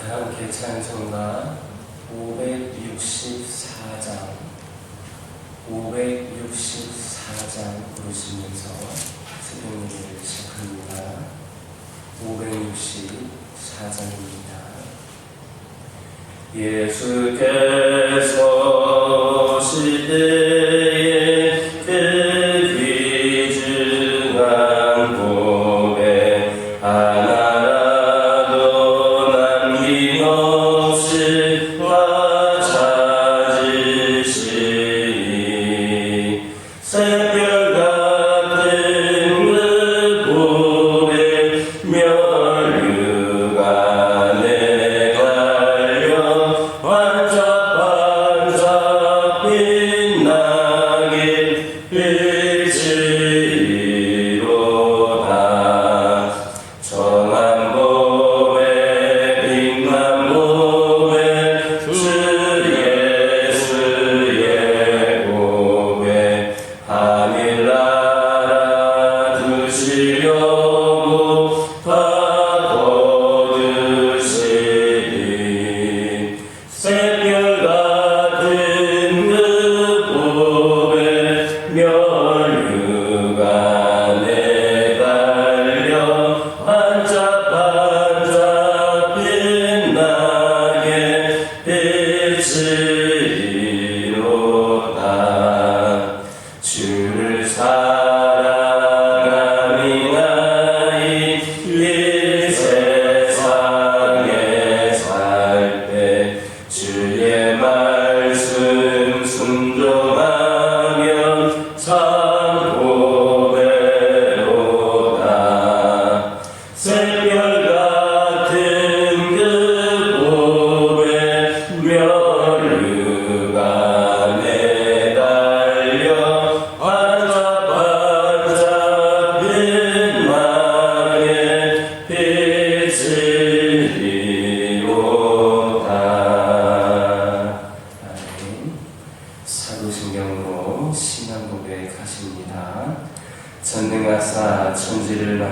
다 함께 찬송가 564장 564장 부르시면서 새벽 예배를 시작합니다. 564장입니다. 예수께서 시대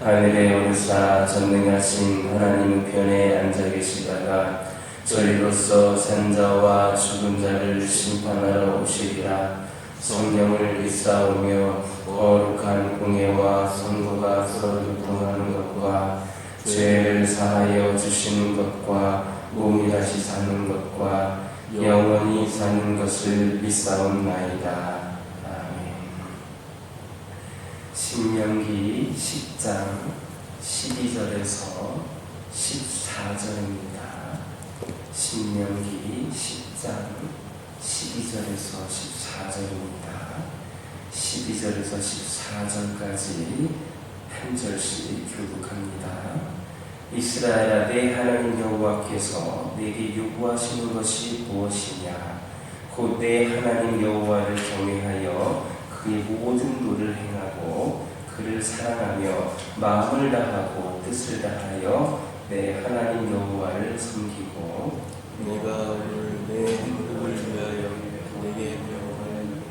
하늘에 오르사 전능하신 하나님 우편에 앉아 계시다가 저희로서 산자와 죽은 자를 심판하러 오시리라 성령을 믿사오며 거룩한 공예와 성도가 서로 교통하는 것과 죄를 사하여 주시는 것과 몸이 다시 사는 것과 영원히 사는 것을 믿사옵나이다. 아멘. 신명기 10장 12절에서 14절입니다. 신명기 10장 12절에서 14절입니다. 12절에서 14절까지 한 절씩 교독합니다. 이스라엘아 내 하나님 여호와께서 내게 요구하시는 것이 무엇이냐 곧 내 하나님 여호와를 경외하여 그의 모든 도를 행하고 그를 사랑하며 마음을 다하고 뜻을 다하여 내 하나님 여호와를 섬기고 내가 오늘 내 행복을 위하여 내게 명하는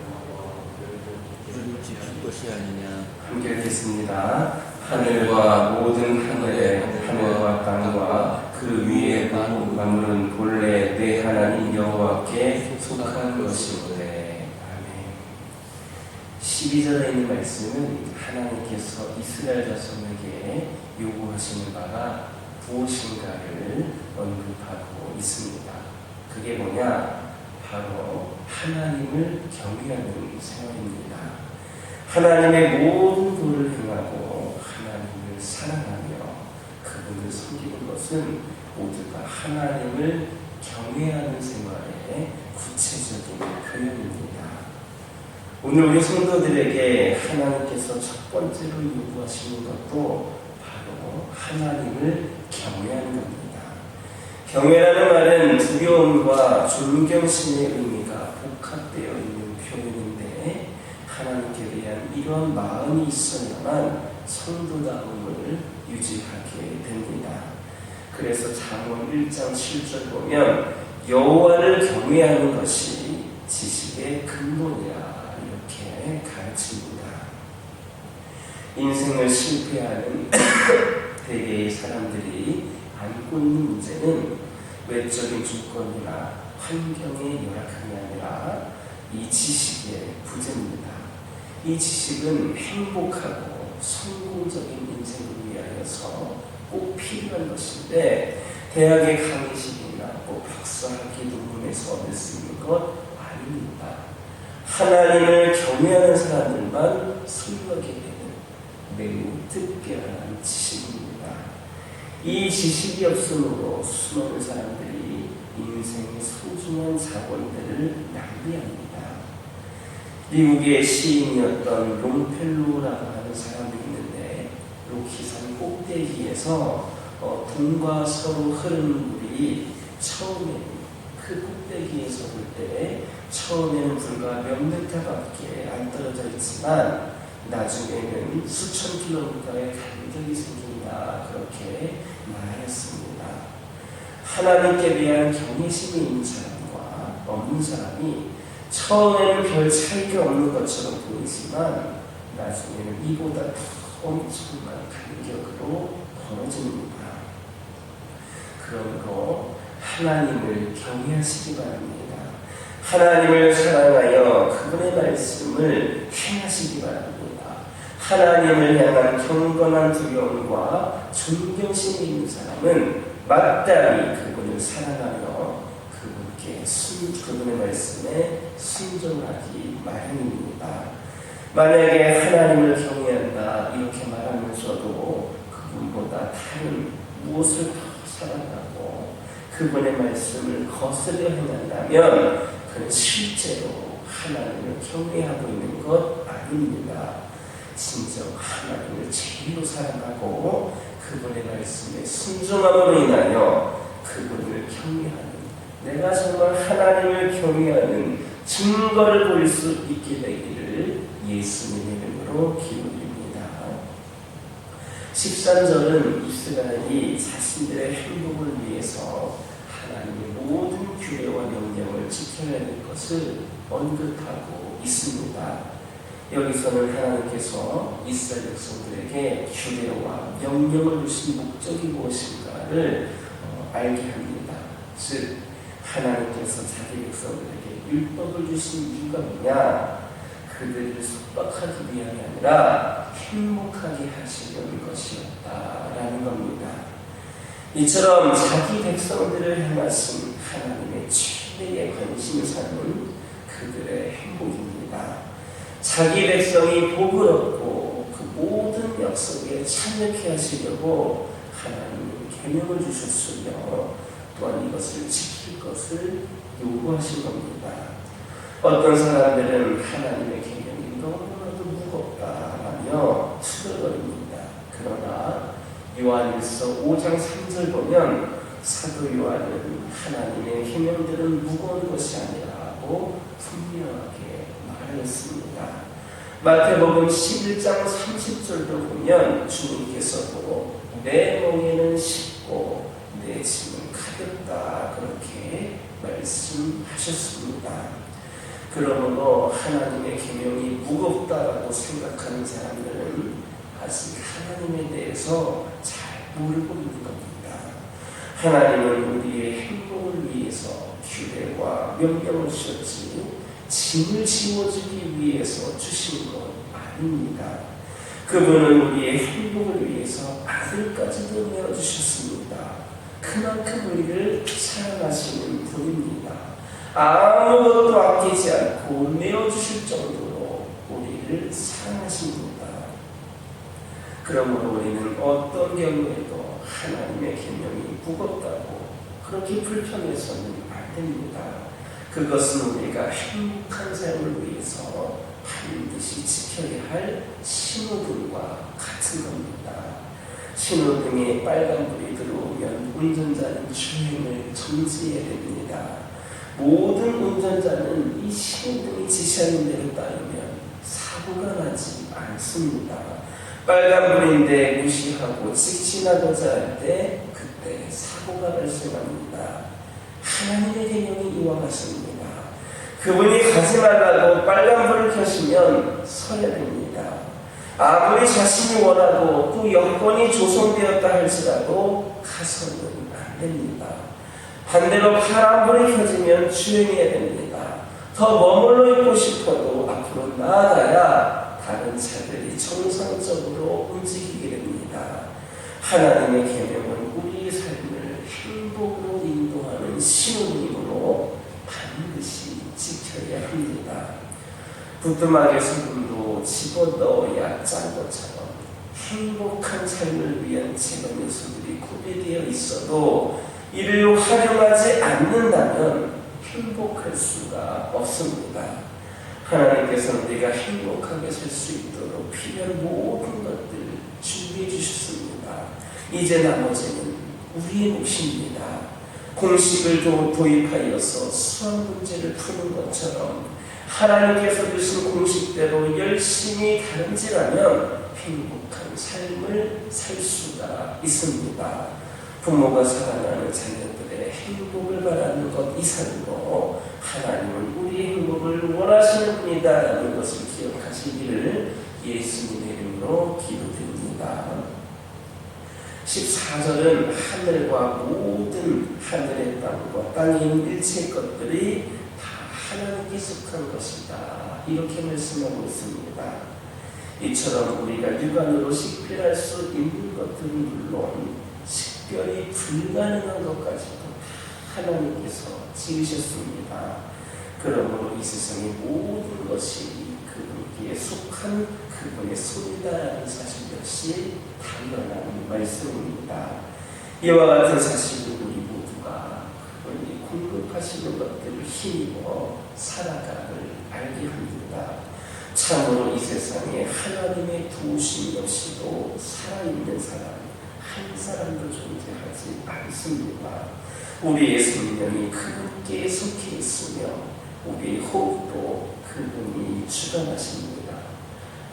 를 지킬 것이 아니냐 함께 읽겠습니다. 하늘과 모든 하늘의 하늘과 땅과 그 위에 만물은 본래 내 하나님 여호와께 속한 아멘. 12절에 있는 말씀은 하나님께서 이스라엘 자손에게 요구하시는 바가 무엇인가를 언급하고 있습니다. 그게 뭐냐? 바로 하나님을 경외하는 생활입니다. 하나님의 모든 도를 행하고 하나님을 사랑하며 그분을 섬기는 것은 모두가 하나님을 경외하는 생활의 구체적인 표현입니다. 오늘 우리 성도들에게 하나님께서 첫 번째로 요구하시는 것도 바로 하나님을 경외하는 겁니다. 경외라는 말은 두려움과 존경심의 의미가 복합되어 있는 표현인데 하나님께 대한 이런 마음이 있어야만 성도다움을 유지하게 됩니다. 그래서 잠언 1장 7절 보면 여호와를 경외하는 것이 지식의 근본이라 이렇게 가르칩니다. 인생을 실패하는 대개의 사람들이 안고 있는 문제는 외적인 조건이나 환경의 열악함이 아니라 이 지식의 부재입니다. 이 지식은 행복하고 성공적인 인생을 위하여서 꼭 필요한 것인데 대학의 강의식이나 꼭 박사학위 논문에서 얻을 수 있는 것 아닙니다. 하나님을 경외하는 사람들만 소유하게 되는 매우 특별한 지식입니다. 이 지식이 없으므로 수많은 사람들이 인생의 소중한 자본들을 낭비합니다. 미국의 시인이었던 롱펠로라고 하는 사람이 있는데 로키산 꼭대기에서 어, 동과 서로 흐르는 물이 처음에 그 꼭대기에서 볼 때 처음에는 불과 몇 미터 밖에 안 떨어져 있지만 나중에는 수천 킬로미터의 간격이 생긴다 그렇게 말하였습니다. 하나님께 대한 경외심이 있는 사람과 없는 사람이 처음에는 별 차이가 없는 것처럼 보이지만 나중에는 이보다 더 엄청난 간격으로 벌어집니다. 그러므로 하나님을 경외하시기 바랍니다. 하나님을 사랑하여 그분의 말씀을 행하시기 바랍니다. 하나님을 향한 경건한 두려움과 존경심이 있는 사람은 마땅히 그분을 사랑하며 그분께 순, 그분의 말씀에 순종하기 마련입니다. 만약에 하나님을 경외한다 이렇게 말하면서도 그분보다 다른 무엇을 더 사랑하고 그분의 말씀을 거스려 행한다면 그는 실제로 하나님을 경외하고 있는 것 아닙니다. 진정 하나님을 제일로 사랑하고 그분의 말씀에 순종함으로 인하여 그분을 경외하는 내가 정말 하나님을 경외하는 증거를 보일 수 있게 되기를 예수님의 이름으로 기도드립니다. 13절은 이스라엘이 자신들의 행복을 위해서 하나님의 모든 규례와 명령을 지켜야 될 것을 언급하고 있습니다. 여기서는 하나님께서 이스라엘 백성들에게 규례와 명령을 주신 목적이 무엇인가를 어, 알게 합니다. 즉 하나님께서 자기 백성들에게 율법을 주신 이유가 뭐냐? 그들을 속박하기 위함이 아니라 행복하게 하시려는 것이었다라는 겁니다. 이처럼 자기 백성들을 향하신 하나님의 최대의 관심을 사는 그들의 행복입니다. 자기 백성이 복을 얻고 그 모든 약속에 참여케 하시려고 하나님은 계명을 주셨으며 또한 이것을 지킬 것을 요구하신 겁니다. 어떤 사람들은 하나님의 계명이 너무나도 무겁다라며 투덜거립니다. 그러나 요한일서 5장 3절 보면 사도 요한은 하나님의 계명들은 무거운 것이 아니라고 분명하게 말하였습니다. 마태복음 11장 30절도 보면 주님께서도 내 멍에는 쉽고 내 짐은 가볍다 그렇게 말씀하셨습니다. 그러므로 하나님의 계명이 무겁다라고 생각하는 사람들은 아직 하나님에 대해서 잘 모르고 있는 겁니다. 하나님은 우리의 행복을 위해서 규례와 명령을 주셨지 짐을 지워주기 위해서 주신 것 아닙니다. 그분은 우리의 행복을 위해서 아들까지도 내어주셨습니다. 그만큼 우리를 사랑하시는 분입니다. 아무것도 아끼지 않고 내어주실 정도로 우리를 사랑하십니다. 그러므로 우리는 어떤 경우에도 하나님의 계명이 무겁다고 그렇게 불편해서는 안 됩니다. 그것은 우리가 행복한 삶을 위해서 반드시 지켜야 할 신호등과 같은 겁니다. 신호등에 빨간불이 들어오면 운전자는 주행을 정지해야 됩니다. 모든 운전자는 이 신호등이 지시하는 대로 따르면 사고가 나지 않습니다. 빨간불인데 무시하고 직진하고자 할 때 그때 사고가 발생합니다. 하나님의 개념이 이와 같습니다. 그분이 가지 말라고 빨간 불을 켜시면 서야 됩니다. 아무리 자신이 원하고 또 여건이 조성되었다 할지라도 가서는 안 됩니다. 반대로 파란 불이 켜지면 주행해야 됩니다. 더 머물러 있고 싶어도 앞으로 나아가야 다른 차들이 정상적으로 움직이게 됩니다. 하나님의 삶을 행복으로 인도하는 신호등으로 반드시 지켜야 합니다. 부뚜막에 소금도 집어넣어야 짠 것처럼 행복한 삶을 위한 재반 요소들이 구비되어 있어도 이를 활용하지 않는다면 행복할 수가 없습니다. 하나님께서는 우리가 행복하게 살 수 있도록 필요한 모든 것들 준비해 주셨습니다. 이제 나머지는 우리의 몫입니다. 공식을 도- 도입하여서 수학 문제를 푸는 것처럼 하나님께서 주신 공식대로 열심히 다름질하면 행복한 삶을 살 수가 있습니다. 부모가 사랑하는 자녀들의 행복을 바라는 것 이상으로 하나님은 우리의 행복을 원하시는 분이다라는 것을 기억하시기를 예수님의 이름으로 기도드립니다. 14절은 하늘과 모든 하늘의 땅과 있는 일체의 것들이 다 하나님께 속한 것이다. 이렇게 말씀하고 있습니다. 이처럼 우리가 육안으로 식별할 수 있는 것들은 물론 식별이 불가능한 것까지도 하나님께서 지으셨습니다. 그러므로 이 세상의 모든 것이 그분께 속한 그분의 손이다라는 사실 역시 당연한 말씀입니다. 이와 같은 사실을 우리 모두가 그분이 공급하시는 것들을 힘입어 살아가를 알게 합니다. 참으로 이 세상에 하나님의 도우심 없이도 살아있는 사람 한 사람도 존재하지 않습니다. 우리의 생명이 그분께 속해 있으며 우리의 호흡도 그분이 주관하십니다.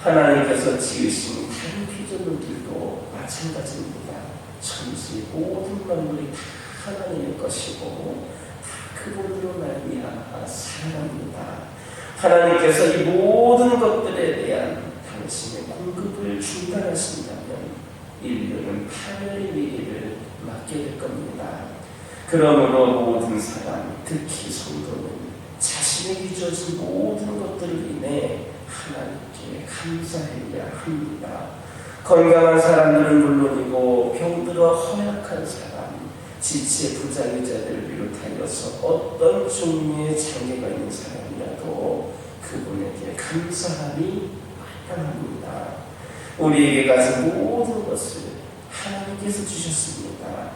하나님께서 지으신 다른 피조물들도 마찬가지입니다. 천지 모든 만물이 다 하나님의 것이고 다 그분으로 말미암아 살아갑니다. 하나님께서 이 모든 것들에 대한 당신의 공급을 중단하신다면 인류는 파멸의 위기를 맞게 될 겁니다. 그러므로 모든 사람, 특히 성도는 자신에게 주어진 모든 것들을 인해 하나님께 감사해야 합니다. 건강한 사람들은 물론이고 병들어 허약한 사람, 지체 부자유자들을 비롯하여서 어떤 종류의 장애가 있는 사람이라도 그분에게 감사함이 마땅합니다. 우리에게 가진 모든 것을 하나님께서 주셨습니다.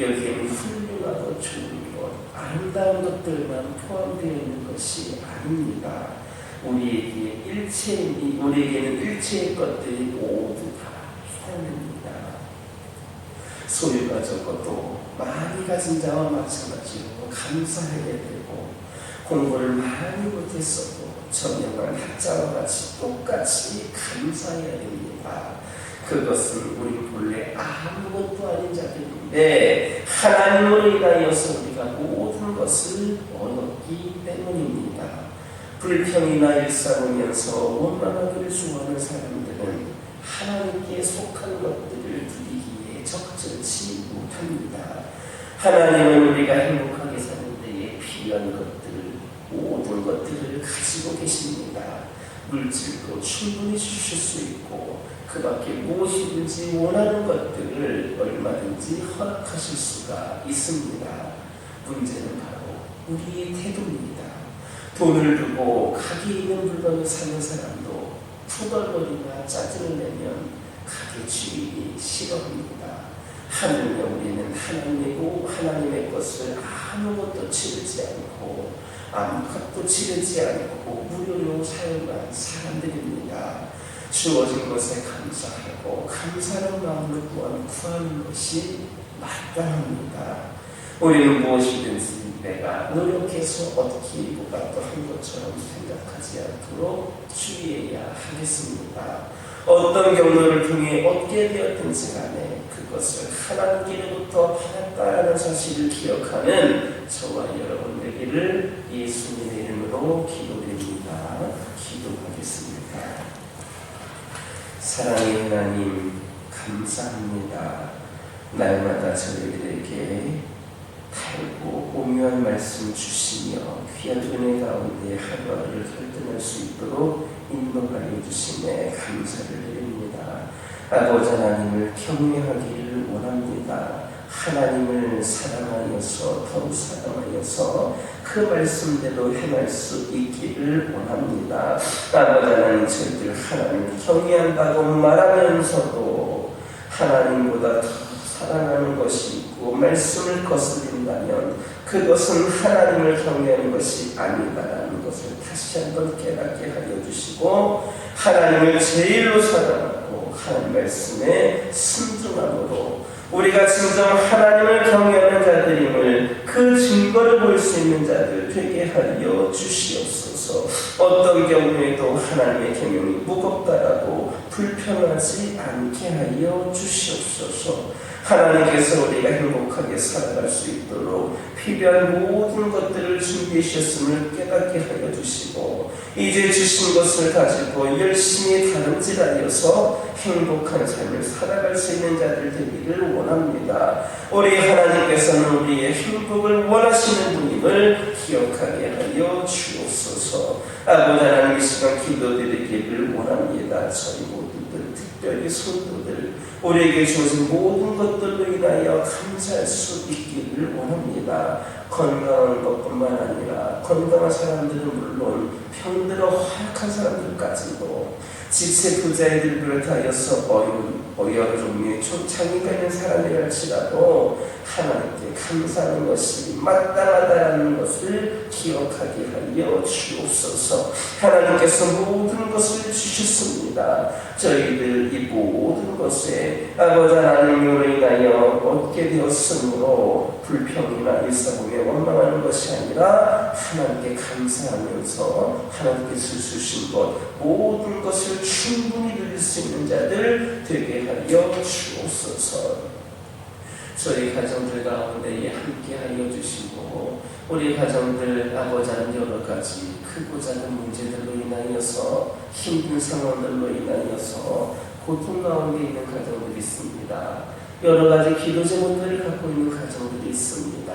여기에는 훌륭하고 좋은 것, 아름다운 것들만 포함되어 있는 것이 아닙니다. 우리에게 일체, 우리에게는 일체의 것들이 모두 다 해당됩니다. 소유가 적어도 많이 가진 자와 마찬가지로 감사해야 되고 공부를 많이 못했어도 저명한 학자와 같이 똑같이 감사해야 됩니다. 그것은 우리 본래 아무것도 아닌 자들인데 하나님으로 인하여서 우리가 모든 것을 얻었기 때문입니다. 불평이나 일삼으면서 원망하기를 좋아하는 사람들은 하나님께 속한 것들을 누리기에 적절치 못합니다. 하나님은 우리가 행복하게 사는 데에 필요한 것들, 모든 것들을 가지고 계십니다. 물질도 충분히 주실 수 있고 그 밖에 무엇이든지 원하는 것들을 얼마든지 허락하실 수가 있습니다. 문제는 바로 우리의 태도입니다. 돈을 두고 가게 있는 물건을 사는 사람도 투덜거리나 짜증을 내면 가게 주인이 싫어합니다. 하물며 우리는 하나님이고 하나님의 것을 아무것도 치르지 않고 아무것도 치르지 않고 무료로 사용한 사람들입니다. 주어진 것에 감사하고 감사하는 마음을 구하는, 구하는 것이 마땅합니다. 우리는 무엇이든지 내가 노력해서 얻기고가 또한 것처럼 생각하지 않도록 주의해야 하겠습니다. 어떤 경로를 통해 얻게 되었든지 간에 그것을 하나님께로부터 받았다라는 사실을 기억하는 저와 여러분 되기를 예수님의 이름으로 기도드립니다. 기도하겠습니다. 사랑의 하나님 감사합니다. 날마다 저희들에게 달고 오묘한 말씀 주시며 귀한 은혜 가운데 하루하루를 결단할 수 있도록 인도하여 주심에 감사를 드립니다. 아버지 하나님을 경외하기를 원합니다. 하나님을 사랑하여서 더욱 사랑하여서 그 말씀대로 행할 수 있기를 원합니다. 하나님 저희들 하나님을 경외한다고 말하면서도 하나님보다 더 사랑하는 것이 있고 말씀을 거스린다면 그것은 하나님을 경외하는 것이 아니다라는 것을 다시 한번 깨닫게 하여 주시고 하나님을 제일로 사랑하고 하나님 말씀에 순종함으로 우리가 진정 하나님을 경외하는 자들임을 그 증거를 볼 수 있는 자들 되게 하여 주시옵소서 어떤 경우에도 하나님의 계명이 무겁다라고 불편하지 않게 하여 주시옵소서 하나님께서 우리가 행복하게 살아갈 수 있도록 필요한 모든 것들을 준비해 주셨음을 깨닫게 하여 주시고 이제 주신 것을 가지고 열심히 다름질하여서 행복한 삶을 살아갈 수 있는 자들 되기를 원합니다. 우리 하나님께서는 우리의 행복을 원하시는 분임을 기억하게 하여 주옵소서. 아버지 하나님 이 시간 기도드리기를 원합니다. 저희 모두들 특별히 성도들 우리에게 주어진 모든 것들로 인하여 감사할 수 있기를 원합니다. 건강한 것뿐만 아니라 건강한 사람들은 물론 병들어 허약한 사람들까지도 지체 부자애들 비롯하여서 어려운 여러 종류의 초창이가 있는 사람들일지라도 하나님께 감사하는 것이 마땅하다는 것을 기억하게 하여 주옵소서. 하나님께서 모든 것을 주셨습니다. 저희들 이 모든 것에 아버지 하나님으로 인하여 얻게 되었으므로 불평이나 일사공에 원망하는 것이 아니라 하나님께 감사하면서 하나님께서 주신 것 모든 것을 충분히 누릴 수 있는 자들 되게 하여 주옵소서. 저희 가정들 가운데에 함께 하여 주시고 우리 가정들 아버지는 여러 가지 크고 작은 문제들로 인하여서 힘든 상황들로 인하여서 고통 가운데 있는 가정들이 있습니다. 여러 가지 기도 제목들을 갖고 있는 가정들이 있습니다.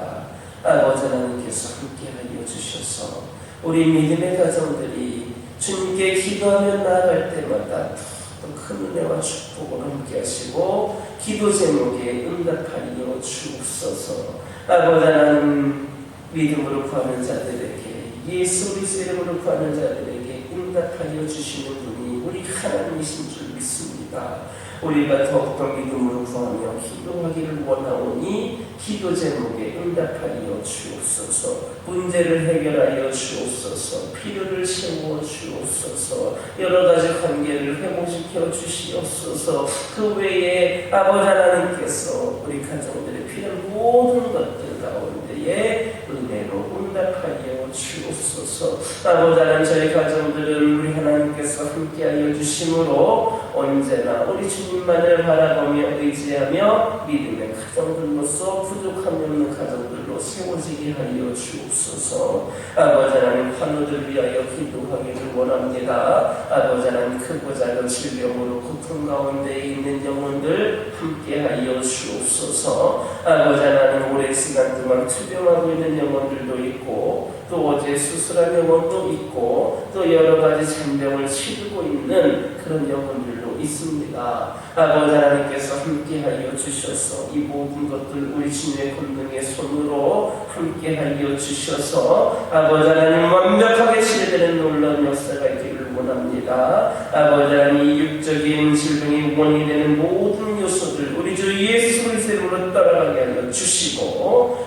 아버지 하나님께서 함께하여 주셔서 우리 믿음의 가정들이 주님께 기도하며 나아갈 때마다 더큰 은혜와 축복을 함께 하시고 기도 제목에 응답하여 주옵소서 아버지 하나님 믿음으로 구하는 자들에게 예수 그리스도 이름으로 구하는 자들에게 응답하여 주시는 분이 우리 하나님이신 줄 믿습니다. 우리가 더욱더 믿음으로 구하며 기도하기를 원하오니 기도 제목에 응답하여 주옵소서 문제를 해결하여 주옵소서 필요를 채워 주옵소서 여러 가지 관계를 회복시켜 주시옵소서. 그 외에 아버지 하나님께서 우리 가정들의 필요한 모든 것들 가운데에 은혜로 응답하여 주옵소서. 아버지 하나님 저희 가정들은 우리 하나님께서 함께하여 주심으로 언제나 우리 주님만을 바라보며 의지하며 믿음의 가정들로서 없는 가정들로 세워지게 하여 주옵소서. 아버지 하나님 환우들 위하여 기도하기를 원합니다. 아버지 하나님 크고 작은 질병으로 고통 가운데 있는 영혼들 함께하여 주옵소서. 아버지 하나님 오랜 시간 동안 투병하고 있는 영혼들도 있고 또 어제 수술한 영혼도 있고 또 여러 가지 잔병을 치르고 있는 그런 영혼들도 있습니다. 아버지 하나님께서 함께하여 주셔서 이 모든 것들 우리 주님의 권능의 손으로 함께하여 주셔서 아버지 하나님 완벽하게 치료되는 놀라운 역사가 있기를 원합니다. 아버지 하나님 이 육적인 질병이 원인이 되는 모든 요소들 우리 주 예수 그리스도로 따라가게 하여 주시고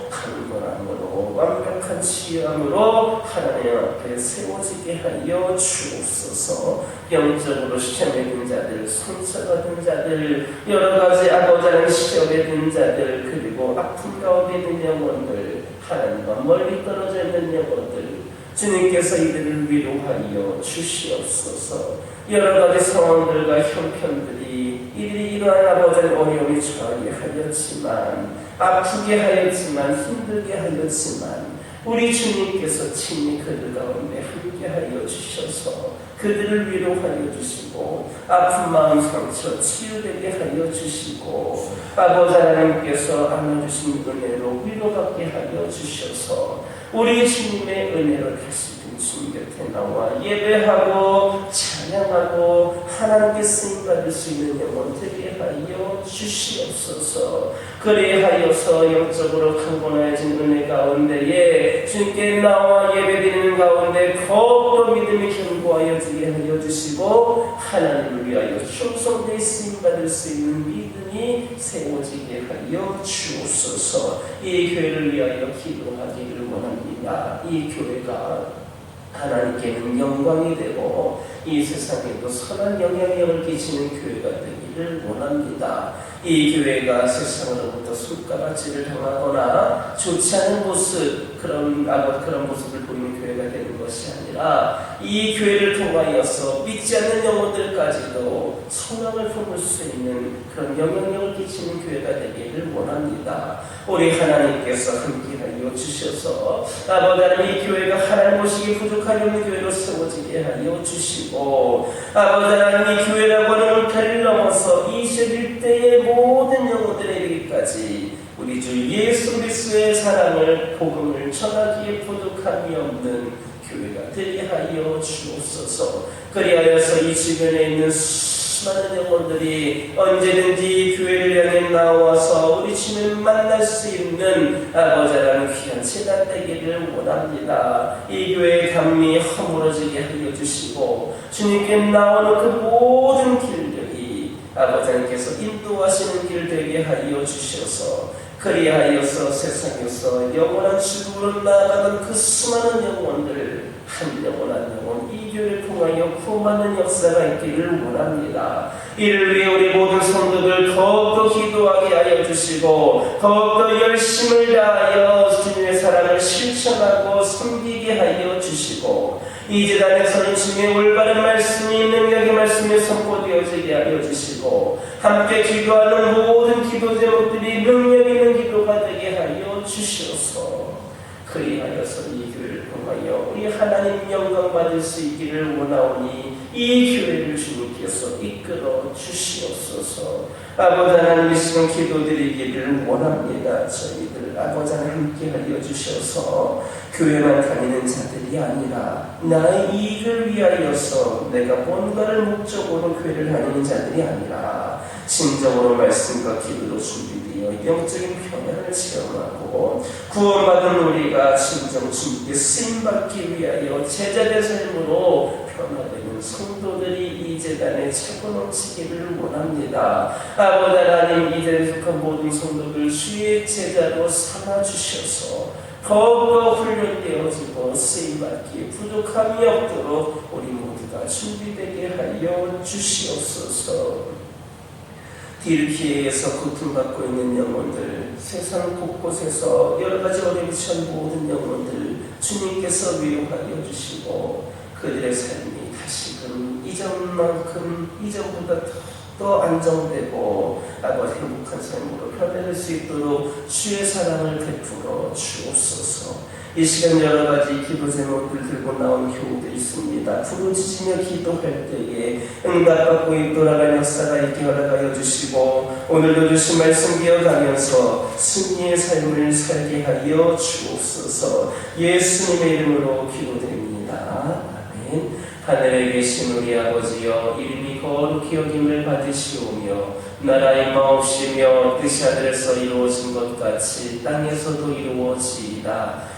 취함으로 하나님 앞에 세워지게 하여 주옵소서. 영적으로 시험에 든 자들 든 자들 여러 가지 아버지는 시험에 든 자들 그리고 아픔 가운데 있는 영혼들 하나님과 멀리 떨어져 있는 영혼들 주님께서 이들을 위로하여 주시옵소서. 여러 가지 상황들과 형편들이 이들이 이러한 아버지의 어려움이 처하게 하였지만 아프게 하였지만 힘들게 하였지만 우리 주님께서 친히 그들 가운데 함께 하여 주셔서 그들을 위로하여 주시고 아픈 마음 상처 치유되게 하여 주시고 아버지 하나님께서 안아주신 은혜로 위로받게 하여 주셔서 우리 주님의 은혜로 다시 주님 곁에 나와 예배하고 찬양하고 하나님께 쓰임받을 수 있는 영혼 되게 하여 주시옵소서. 그리하여서 영적으로 강건해진 은혜 가운데에 주님께 나와 예배드리는 가운데 더욱더 믿음이 견고하여지게 하여 주시고 하나님을 위하여 충성되이 쓰임받을 수 있는 믿음이 세워지게 하여 주옵소서. 이 교회를 위하여 기도하기를 원합니다. 이 교회가 하나님께는 영광이 되고 이 세상에도 선한 영향력을 끼치는 교회가 되기를 원합니다. 이 교회가 세상으로부터 손가락질을 당하거나 좋지 않은 모습 그런 아 그런 모습을 보이는 교회가 되는 것이 아니라 이 교회를 통하여서 믿지 않는 영혼들까지도 소망을 품을 수 있는 그런 영향력을 끼치는 교회가 되기를 원합니다. 우리 하나님께서 함께 하여 주셔서 아버지 하나님 이 교회가 하나님 모시기 부족하려는 교회로 세워지게 하여 주시고 아버지 하나님 이 교회라고 하는 울타리를 넘어서 21대의 모든 영혼들에 이르기까지 우리 주 예수 그리스도의 사랑을 복음을 전하기에 부족함이 없는 교회가 되게 하여 주옵소서. 그리하여서 이 주변에 있는 수많은 영혼들이 언제든지 교회를 향해 나와서 우리 주님을 만날 수 있는 아버지라는 귀한 재단 되기를 원합니다. 이 교회의 감미 허물어지게 하여 주시고 주님께 나오는 그 모든 길들이 아버지께서 인도하시는 길 되게 하여 주셔서 그리하여서 세상에서 영원한 죽음으로 나아가는 그 수많은 영혼들 한 영혼 한 영혼 이 교회를 통하여 구원받는 역사가 있기를 원합니다. 이를 위해 우리 모든 성도들 더욱더 기도하게 하여 주시고 더욱더 열심을 다하여 주님의 사랑을 실천하고 섬기게 하여 주시고 이 재단에서는 주님의 올바른 말씀이 능력의 말씀이 선포되어지게 하여 주시고 함께 기도하는 모든 기도 제목들이 능력 있는 기도가 되게 하여 주시옵소서 그리하여서 이 교회를 통하여 우리 하나님 영광 받을 수 있기를 원하오니 이 교회를 주님께서 이끌어 주시옵소서. 아버지 하나님 이 시간 기도드리기를 원합니다. 저희들 아버지 하나님 함께 하여 주셔서 교회만 다니는 자들이 아니라 나의 이익을 위하여서 내가 뭔가를 목적으로 교회를 다니는 자들이 아니라 진정으로 말씀과 기도로 준비 영적인 평안을 체험하고 구원받은 우리가 진정 주님께 쓰임받기 위하여 제자의 삶으로 변화되는 성도들이 이 재단에 차고 넘치기를 원합니다. 아버지 하나님 이 재단에 속한 모든 성도들 주의 제자로 삼아주셔서 더욱더 훈련되어지고 쓰임받기에 부족함이 없도록 우리 모두가 준비되게 하여 주시옵소서 딜키에서 고통받고 있는 영혼들 세상 곳곳에서 여러 가지 어려움이 처한 모든 영혼들 주님께서 위로하여 주시고 그들의 삶이 다시금 이전만큼 이전보다 더 안정되고 아버지 행복한 삶으로 변화될 수 있도록 주의 사랑을 베풀어 주옵소서 이 시간 여러 가지 기도 제목들 들고 나온 교우들이 있습니다. 부르짖으며 기도할 때에 응답받고 돌아가는 역사가 있게 허락하여 주시고 오늘도 주신 말씀 기억하면서 승리의 삶을 살게 하여 주옵소서 예수님의 이름으로 기도드립니다. 아멘. 하늘에 계신 우리 아버지여 이름이 거룩히 여김을 받으시오며 나라의 마옵시며 뜻이 하늘에서 이루어진 것 같이 땅에서도 이루어지이다.